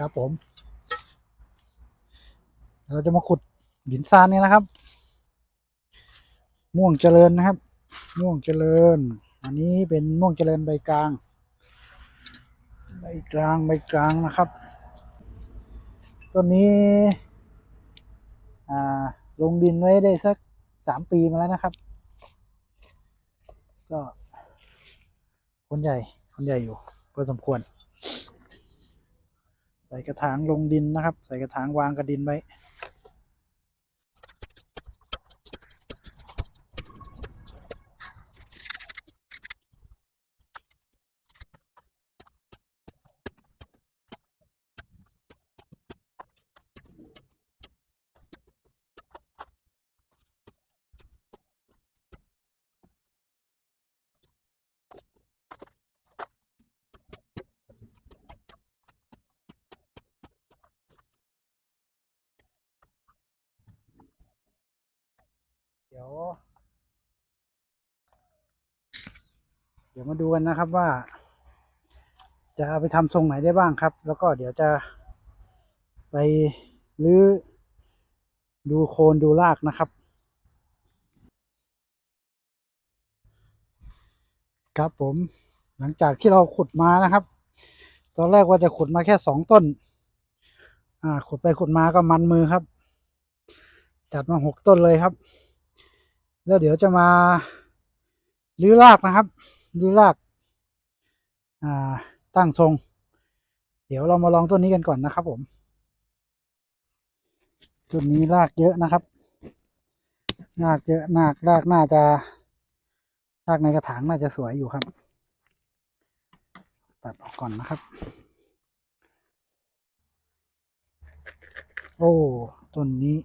ครับผม เราจะมาขุดหินซานเนี่ยนะครับ ม่วงเจริญนะครับ ม่วงเจริญ อันนี้เป็นม่วงเจริญใบกลาง ใบกลางใบกลางนะครับ ต้นนี้ลงดินไว้ได้สักสามปีมาแล้วนะครับ ก็คนใหญ่คนใหญ่อยู่พอสมควร ใส่กระถางลงดินนะครับ ใส่กระถางวางกระดินไว้ ดี๋ยว เดี๋ยวมาดูกันนะครับว่า จะเอาไปทำทรงไหนได้บ้างครับ แล้วก็เดี๋ยวจะไปรื้อดูโคนดูรากนะครับ ครับผมหลังจากที่เราขุดมานะครับ ตอนแรกว่าจะขุดมาแค่สองต้น อ่า ขุดไปขุดมาก็มันมือครับ จัดมาหกต้นเลยครับ แล้วเดี๋ยวจะมารื้อรากนะครับรื้อรากาตั้งทรง เดี๋ยวเรามาลองต้นนี้กันก่อนนะครับ ผมต้นนี้รากเยอะนะครับรากเยอะรากรากน่าจะรากในกระถางน่าจะสวยอยู่ครับ ตัดออกก่อนนะครับ โอ้ต้นนี้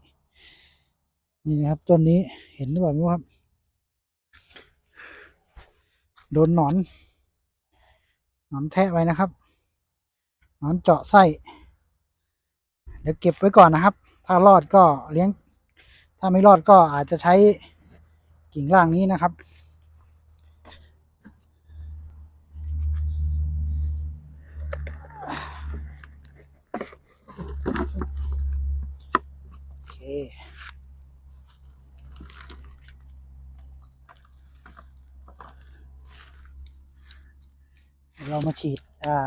นี่นะครับต้นนี้เห็นหรือเปล่าไม่รู้ครับ โดนหนอน หนอนแทะไว้นะครับ หนอนเจาะไส้ เดี๋ยวเก็บไว้ก่อนนะครับ ถ้ารอดก็เลี้ยง ถ้าไม่รอดก็อาจจะใช้กิ่งล่างนี้นะครับโอเค เรามาฉีดอ่า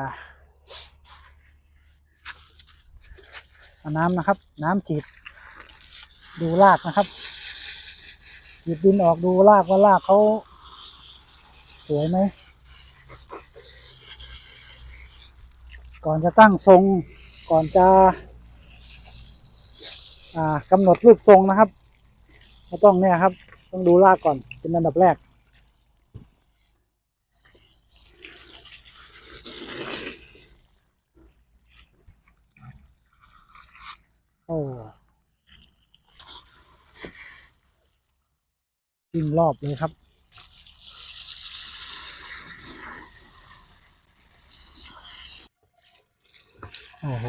เอาน้ำนะครับ น้ำฉีด ดูรากนะครับหยิบดินออกดูรากว่า รากเขาสวยไหม ก่อนจะตั้งทรง ก่อนจะกำหนดรูปทรงนะครับก็ต้องเนี่ยครับ ต้องดูรากก่อนเป็นอันดับแรก อ้วิ่งรอบเลยครับ โอ้โห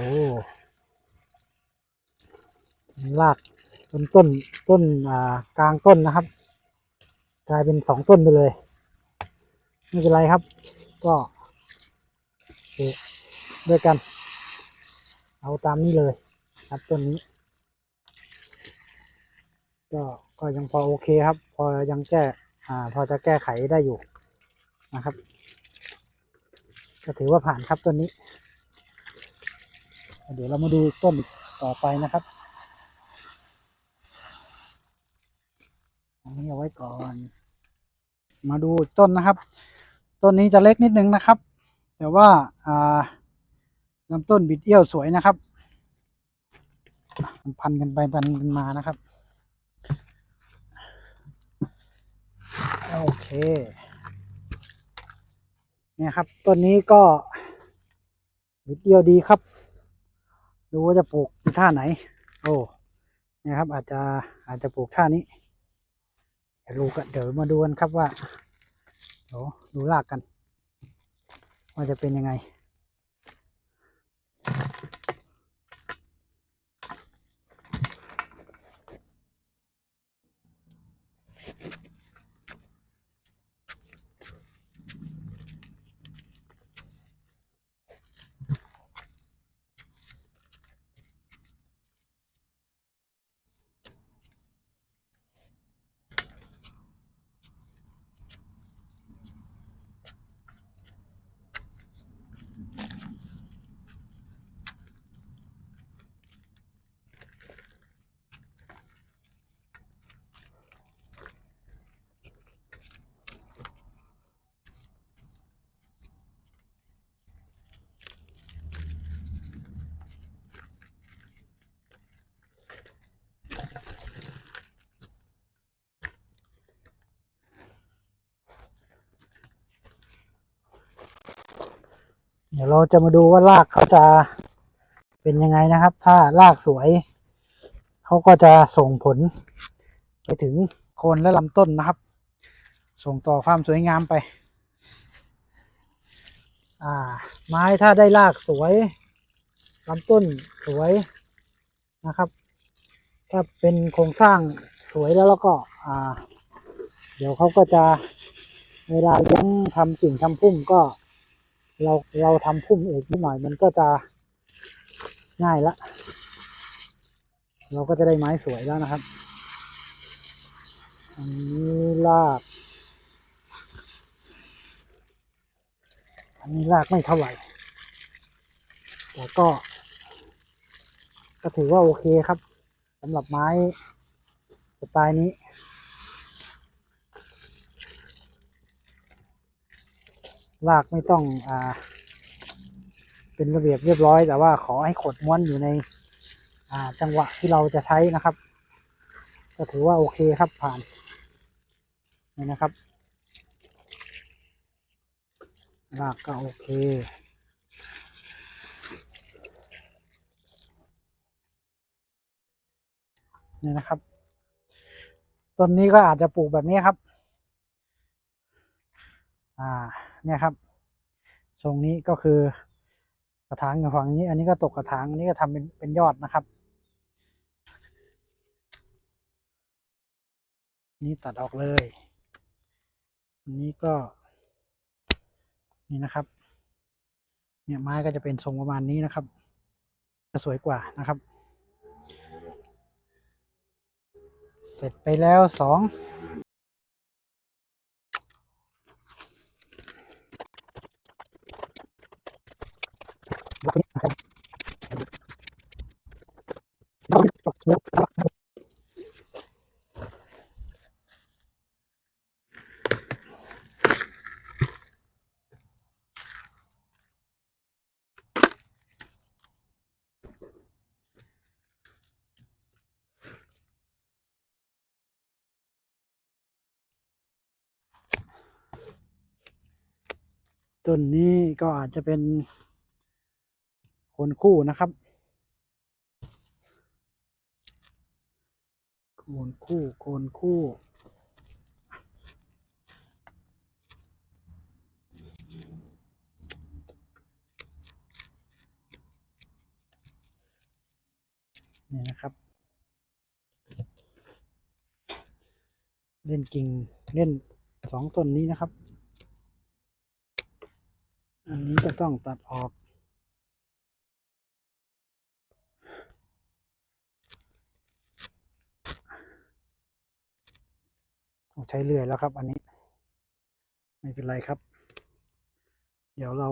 รากต้นต้นต้นอ่ากลางต้นนะครับ กลายเป็นสองต้นไปเลย ไม่เป็นไรครับ ก็ด้วยกัน เอาตามนี้เลย ครับต้นนี้ ก็ก็ยังพอโอเคครับ พอยังแก้อ่า พอจะแก้ไขได้อยู่นะครับ ก็ถือว่าผ่านครับต้นนี้ เดี๋ยวเรามาดูต้นต่อไปนะครับอันนี้เอาไว้ก่อน มาดูต้นนะครับ ต้นนี้จะเล็กนิดนึงนะครับ แต่ว่าอ่าลำต้นบิดเอี้ยวสวยนะครับ พันกันไปพันกันมานะครับ โอเค เนี่ยครับต้นนี้ก็นิดเดียวดีครับ ดูว่าจะปลูกท่าไหน โอ้เนี่ยครับ อาจจะอาจจะปลูกท่านี้เดี๋ยวดูกันเดี๋ยวมาดูกันครับว่าเดี๋ยวดูรากกัน ว่าจะเป็นยังไง เดี๋ยวเราจะมาดูว่ารากเขาจะเป็นยังไงนะครับ ถ้ารากสวย เขาก็จะส่งผล ไปถึงโคนและลำต้นนะครับ ส่งต่อความสวยงามไป อ่า ไม้ถ้าได้รากสวยลำต้นสวยนะครับ ถ้าเป็นโครงสร้างสวยแล้วแล้วก็ อ่า เดี๋ยวเขาก็จะเวลาเลี้ยงทำกิ่งทำพุ่มก็ เราเราทำพุ่มเอกนิดหน่อยมันก็จะง่ายละ เราก็จะได้ไม้สวยแล้วนะครับ อันนี้ราก อันนี้รากไม่เท่าไหร่ แต่ก็ ก็ถือว่าโอเคครับสำหรับไม้สไตล์นี้ รากไม่ต้องอ่า เป็นระเบียบเรียบร้อย แต่ว่าขอให้ขดม้วนอยู่ใน อ่า จังหวะที่เราจะใช้นะครับ ก็ถือว่าโอเคครับผ่านนี่นะครับรากก็โอเคนี่นะครับ ต้นนี้ก็อาจจะปลูกแบบนี้ครับ อ่า เนี่ยครับทรงนี้ก็คือกระถางอยู่ฝั่งนี้ อันนี้ก็ตกกระถางอันนี้ก็ทำเป็นเป็นยอดนะครับ นี่ตัดออกเลยอันนี้ก็นี่นะครับ เนี่ยไม้ก็จะเป็นทรงประมาณนี้นะครับ จะสวยกว่านะครับ เสร็จไปแล้วสอง ต้นนี้ก็อาจจะเป็นคนคู่นะครับโคนคู่โคนคู่ นี่นะครับ เล่นกิ่งเล่นสองต้นนี้นะครับ อันนี้จะต้องตัดออก ต้องใช้เลื่อยแล้วครับ อันนี้ ไม่เป็นไรครับ เดี๋ยวเรา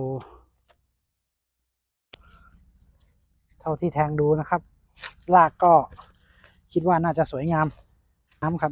เท่าที่แทงดูนะครับรากก็คิดว่าน่าจะสวยงามน้ำครับ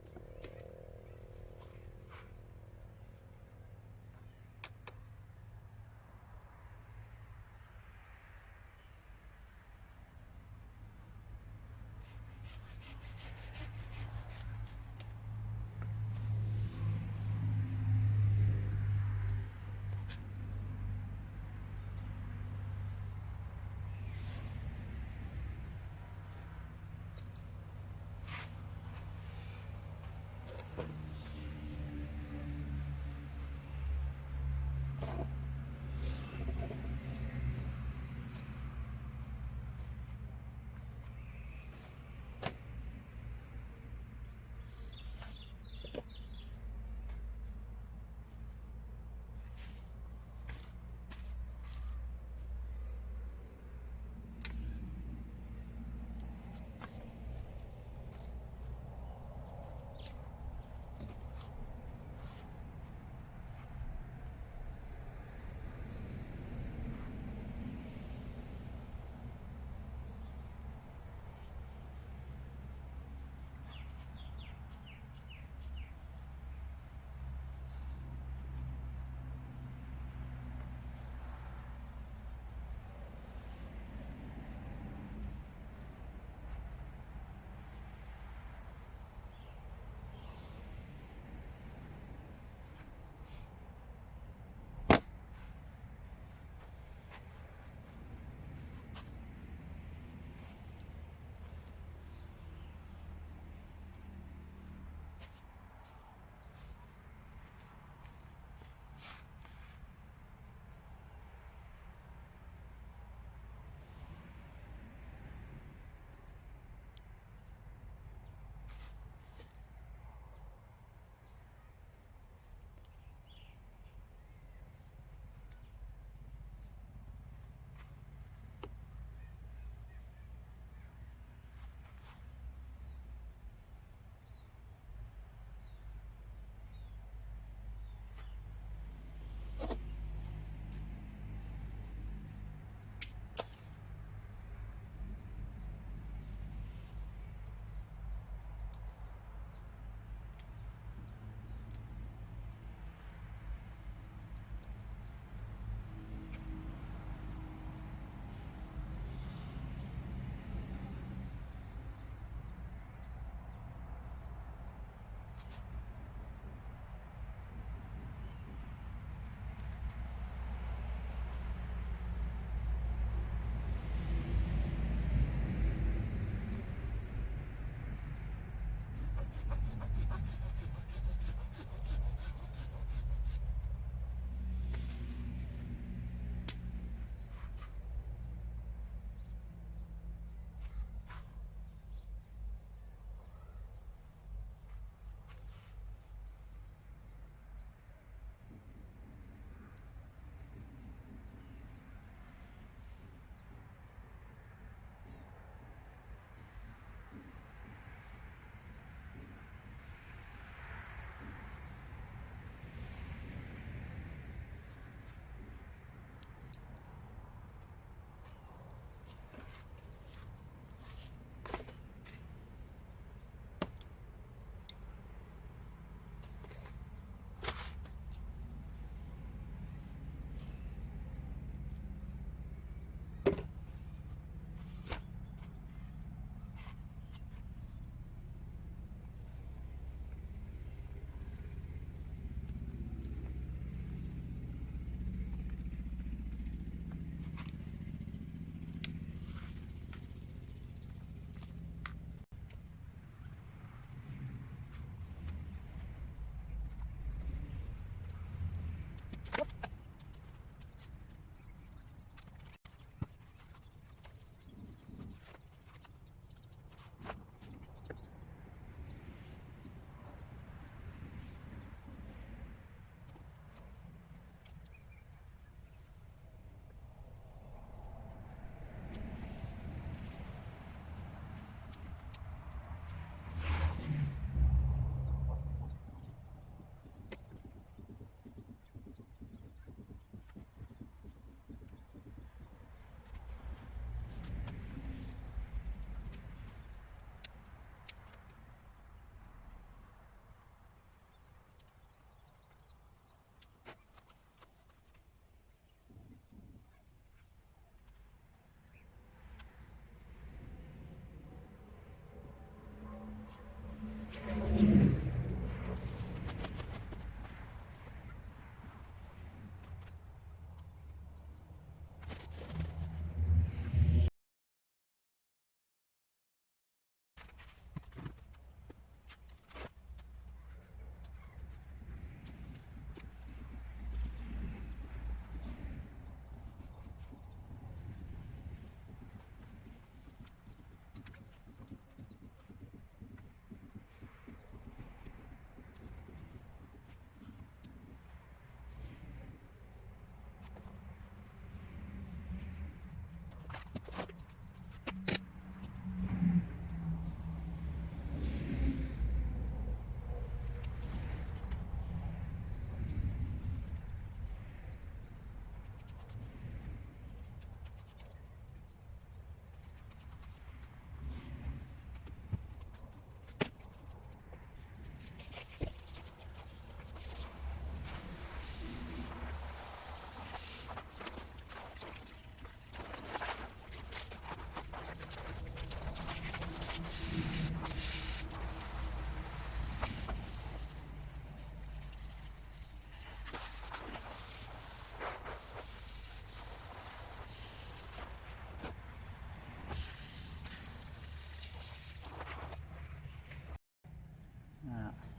Thank you.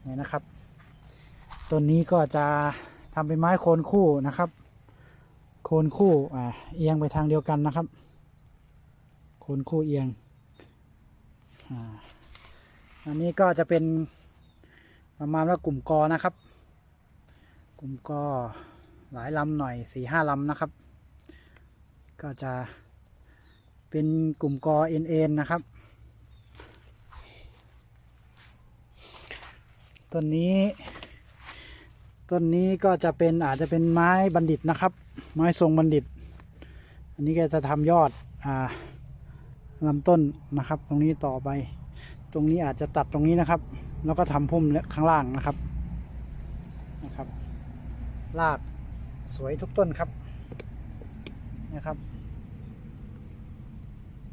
เนี่ยนะครับต้นนี้ก็จะทำเป็นไม้โคนคู่นะครับ โคนคู่อ่าเอียงไปทางเดียวกันนะครับ โคนคู่เอียงอ่าอันนี้ก็จะเป็นประมาณว่ากลุ่มกอนะครับ กลุ่มกอหลายลำหน่อยสี่ห้าลำนะครับ ก็จะเป็นกลุ่มกอเอ็นเอ็นนะครับ ต้นนี้ ต้นนี้ก็จะเป็นอาจจะเป็นไม้บัณฑิตนะครับ ไม้ทรงบัณฑิต อันนี้ก็จะทำยอดอ่าลำต้นนะครับ ตรงนี้ต่อไป ตรงนี้อาจจะตัดตรงนี้นะครับ แล้วก็ทำพุ่มข้างล่างนะครับนะครับรากสวยทุกต้นครับนะครับ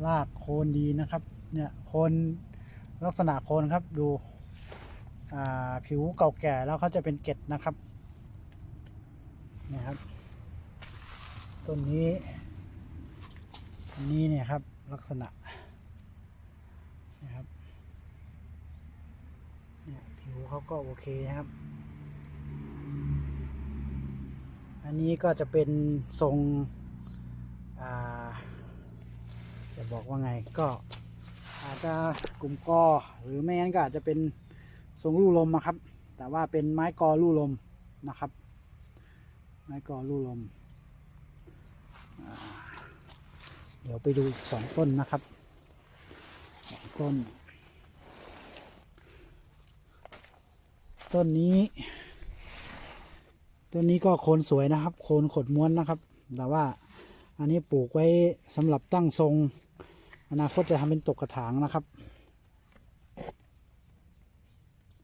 รากโคนดีนะครับ เนี่ยโคนลักษณะโคนครับดู ผิวเก่าแก่แล้วเขาจะเป็นเกล็ดนะครับนะครับต้นนี้ต้นนี้เนี่ยครับลักษณะนะครับเนี่ยผิวเขาก็โอเคนะครับ อันนี้ก็จะเป็นทรงอ่าจะบอกว่าไงก็อาจจะกลุ่มกอหรือไม่งั้นก็อาจจะเป็น ทรงลู่ลมนะครับ แต่ว่าเป็นไม้กอลู่ลมนะครับ ไม้กอลู่ลม เดี๋ยวไปดูสองต้นนะครับสองต้น ต้นนี้ ต้นนี้ก็โคนสวยนะครับ โคนขดม้วนนะครับ แต่ว่าอันนี้ปลูกไว้สำหรับตั้งทรง อนาคตจะทำเป็นตกกระถางนะครับ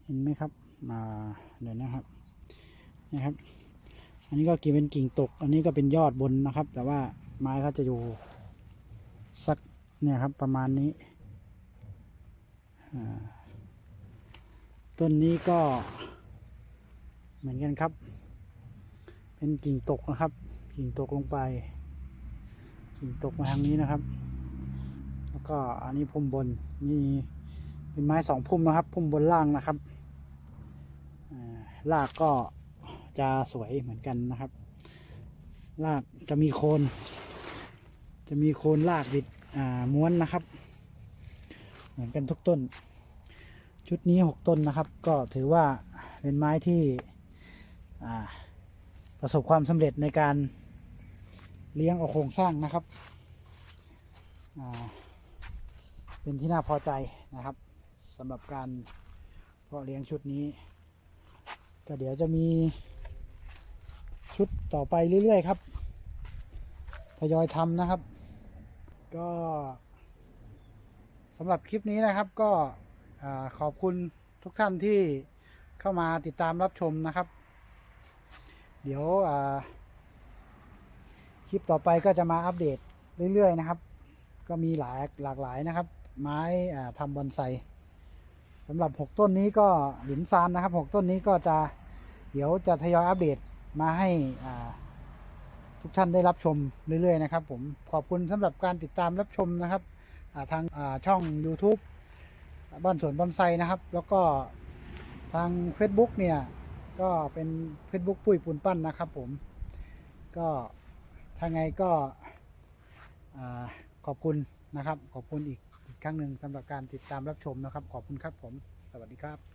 เห็นไหมครับมาเดี๋ยวนะครับนะครับ อันนี้ก็กิ่งเป็นกิ่งตก อันนี้ก็เป็นยอดบนนะครับ แต่ว่าไม้เขาจะอยู่สักเนี่ยครับประมาณนี้ต้นนี้ก็เหมือนกันครับ เป็นกิ่งตกนะครับ กิ่งตกลงไป กิ่งตกมาทางนี้นะครับ แล้วก็อันนี้พุ่มบนมี เป็นไม้สองพุ่มนะครับพุ่มบนล่างนะครับอ่ารากก็จะสวยเหมือนกันนะครับ รากจะมีโคน จะมีโคนรากบิดม้วนนะครับ เหมือนกันทุกต้น ชุดนี้หกต้นนะครับ ก็ถือว่าเป็นไม้ที่ประสบความสำเร็จในการเลี้ยงเอาโครงสร้างนะครับ เป็นที่น่าพอใจนะครับ สำหรับการเพาะเลี้ยงชุดนี้ ก็เดี๋ยวจะมีชุดต่อไปเรื่อยๆครับทยอยทำนะครับ ก็สำหรับคลิปนี้นะครับก็ขอบคุณทุกท่านที่เข้ามาติดตามรับชมนะครับ เดี๋ยวคลิปต่อไปก็จะมาอัปเดตเรื่อยๆนะครับ ก็มีหลายหลากหลายนะครับ ไม้ทำบอนไซ สำหรับ 6 ต้นนี้ก็หลินซานนะครับ 6 ต้นนี้ก็จะเดี๋ยวจะทยอยอัปเดตมาให้ทุกท่านได้รับชมเรื่อยๆนะครับ ผมขอบคุณสำหรับการติดตามรับชมนะครับาทางาช่อง YouTube บ้านสวนบอนไซนะครับ แล้วก็ทาง Facebook เนี่ยก็เป็น Facebook ปุ้ยปูนปั้นนะครับผมก็ถ้าไงก็ขอบคุณนะครับ ขอบคุณอีก ครั้งหนึ่งสำหรับการติดตามรับชมนะครับ ขอบคุณครับผม สวัสดีครับ